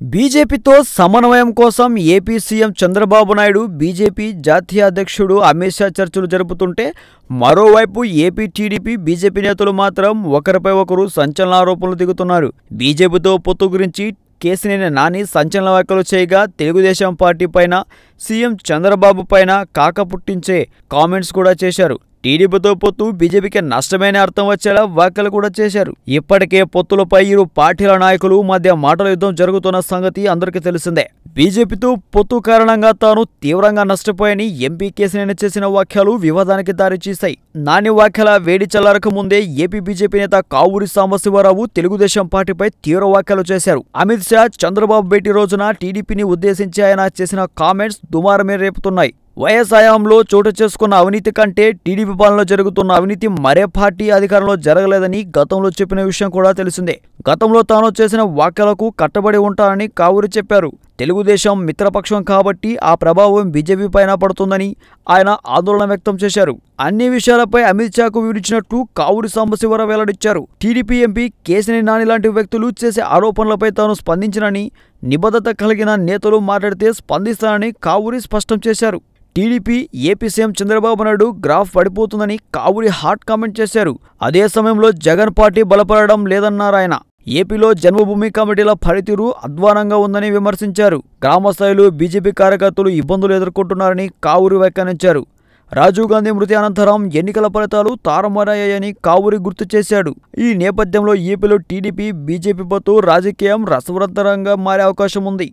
బీజేపీతో సమన్వయం కోసం AP CM Chandrababu Naidu BJP జాతీయ అధ్యక్షుడు అమిత్ షా చర్చలు జరుపుతుంటే మరోవైపు ఏపీ టీడీపీ బీజేపీ నేతలు మాత్రం ఒకరిపై ఒకరు సంచలన ఆరోపణలు దిగుతున్నారు. బీజేపీతో పొత్తు గురించి కేసినేని నాని సంచలన వ్యాఖ్యలు చేయగా తెలుగుదేశం పార్టీ పైన సీఎం చంద్రబాబు పైన కాక పుట్టించే కామెంట్స్ కూడా చేశారు. టీడీపీతో పొత్తు బీజేపీకి నష్టమైన అర్థం వచ్చేలా వ్యాఖ్యలు కూడా చేశారు. ఇప్పటికే పొత్తులపై ఇరు పార్టీల నాయకులు మధ్య మాటల యుద్ధం జరుగుతున్న సంగతి అందరికీ తెలిసిందే. బీజేపీతో పొత్తు కారణంగా తాను తీవ్రంగా నష్టపోయని ఎంపీ కేసినేని చేసిన వ్యాఖ్యలు వివాదానికి దారితీశాయి. నాని వ్యాఖ్యల వేడి చల్లారక ముందే ఏపీ బీజేపీ నేత కావూరి సాంబశివరావు తెలుగుదేశం పార్టీపై తీవ్ర వ్యాఖ్యలు చేశారు. అమిత్ షా చంద్రబాబు భేటీ రోజున టీడీపీని ఉద్దేశించి ఆయన చేసిన కామెంట్స్ దుమారమే రేపుతున్నాయి. వైఎస్ హయాంలో చోటు చేసుకున్న అవినీతి కంటే టీడీపీ పాలనలో జరుగుతున్న అవినీతి మరే పార్టీ అధికారంలో జరగలేదని గతంలో చెప్పిన విషయం కూడా తెలిసిందే. గతంలో తాను చేసిన వ్యాఖ్యలకు కట్టబడి ఉంటానని కావూరి చెప్పారు. తెలుగుదేశం మిత్రపక్షం కాబట్టి ఆ ప్రభావం బీజేపీ పైన పడుతుందని ఆయన ఆందోళన వ్యక్తం చేశారు. అన్ని విషయాలపై అమిత్ షాకు వివరించినట్లు కావూరి సాంబశివర వెల్లడించారు. టీడీపీ ఎంపీ కేసినేని నాని లాంటి వ్యక్తులు చేసే ఆరోపణలపై తాను స్పందించినని నిబద్ధత కలిగిన నేతలు మాట్లాడితే స్పందిస్తానని కావూరి స్పష్టం చేశారు. TDP AP CM Chandrababu Naidu graph పడిపోతుందని Kavuri hot comment చేశారు. అదే సమయంలో జగన్ పార్టీ బలపడడం లేదన్నారాయన ఏపీలో జన్మభూమి కమిటీల పనితీరు అధ్వానంగా ఉందని విమర్శించారు. గ్రామస్థాయిలో బీజేపీ కార్యకర్తలు ఇబ్బందులు ఎదుర్కొంటున్నారని కావూరి వ్యాఖ్యానించారు. రాజీవ్ గాంధీ మృతి అనంతరం ఎన్నికల ఫలితాలు తారుమారయ్యాయని కావూరి గుర్తు చేశాడు. ఈ నేపథ్యంలో ఏపీలో టీడీపీ బీజేపీ పొత్తు రాజకీయం రసవత్తరంగా మారే అవకాశం ఉంది.